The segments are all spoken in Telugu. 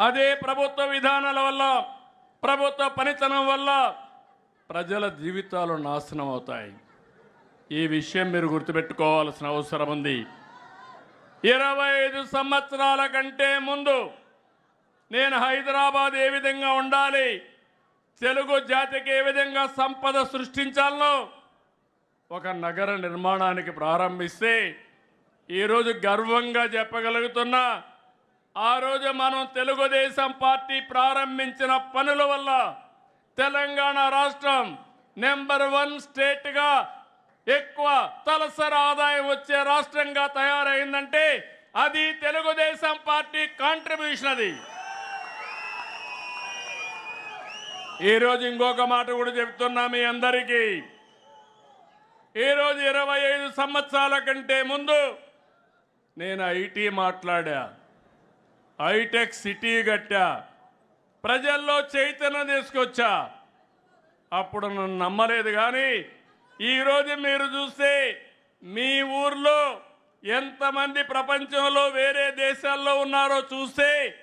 అదే ప్రభుత్వ విధానాల వల్ల ప్రభుత్వ పనితనం వల్ల ప్రజల జీవితాలు నాశనం అవుతాయి. ఈ విషయం మీరు గుర్తుపెట్టుకోవాల్సిన అవసరం ఉంది. ఇరవై ఐదు సంవత్సరాల కంటే ముందు నేను హైదరాబాద్ ఏ విధంగా ఉండాలి తెలుగు జాతికి ఏ విధంగా సంపద సృష్టించాలనో ఒక నగర నిర్మాణానికి ప్రారంభిస్తే ఈరోజు గర్వంగా చెప్పగలుగుతున్నా ఆ రోజు మనం తెలుగుదేశం పార్టీ ప్రారంభించిన పనుల వల్ల తెలంగాణ రాష్ట్రం నెంబర్ వన్ స్టేట్గా ఎక్కువ తలసరి ఆదాయం వచ్చే రాష్ట్రంగా తయారైందంటే అది తెలుగుదేశం పార్టీ కాంట్రిబ్యూషన్ అది. ఈరోజు ఇంకొక మాట కూడా చెప్తున్నా మీ అందరికీ. ఈరోజు ఇరవై ఐదు సంవత్సరాల కంటే ముందు నేను ఐటీ మాట్లాడా. హైటెక్ సిటీ కట్టా. ప్రజల్లో చైతన్యం తీసుకొచ్చా. అప్పుడు నన్ను నమ్మలేదు కానీ ఈరోజు మీరు చూస్తే మీ ఊర్లో ఎంతమంది ప్రపంచంలో వేరే దేశాల్లో ఉన్నారో చూస్తే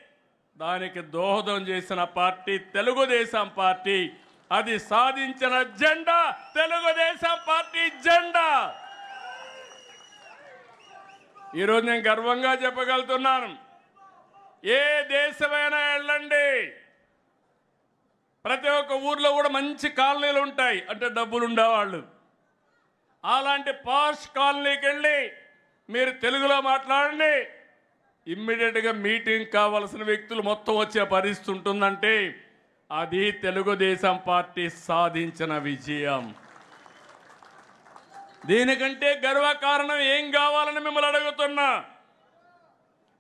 దానికి దోహదం చేసిన పార్టీ తెలుగుదేశం పార్టీ. అది సాధించిన జెండా తెలుగుదేశం పార్టీ జెండా. ఈరోజు నేను గర్వంగా చెప్పగలుగుతున్నాను. ఏ దేశమైనా వెళ్ళండి. ప్రతి ఒక్క ఊర్లో కూడా మంచి కాలనీలు ఉంటాయి. అంటే డబ్బులు ఉండేవాళ్ళు. అలాంటి పాష్ కాలనీకి వెళ్ళి మీరు తెలుగులో మాట్లాడండి. ఇమ్మీడియట్గా మీటింగ్ కావాల్సిన వ్యక్తులు మొత్తం వచ్చే పరిస్థితి ఉంటుందంటే అది తెలుగుదేశం పార్టీ సాధించిన విజయం. దీనికంటే గర్వకారణం ఏం కావాలని మిమ్మల్ని అడుగుతున్నా.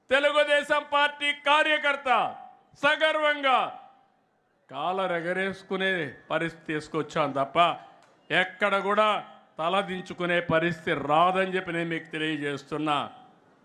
తెలుగుదేశం పార్టీ కార్యకర్త సగర్వంగా కాలరెగరేసుకునే పరిస్థితి తీసుకొచ్చాను తప్ప ఎక్కడ కూడా తలదించుకునే పరిస్థితి రాదని చెప్పి నేను మీకు తెలియజేస్తున్నా.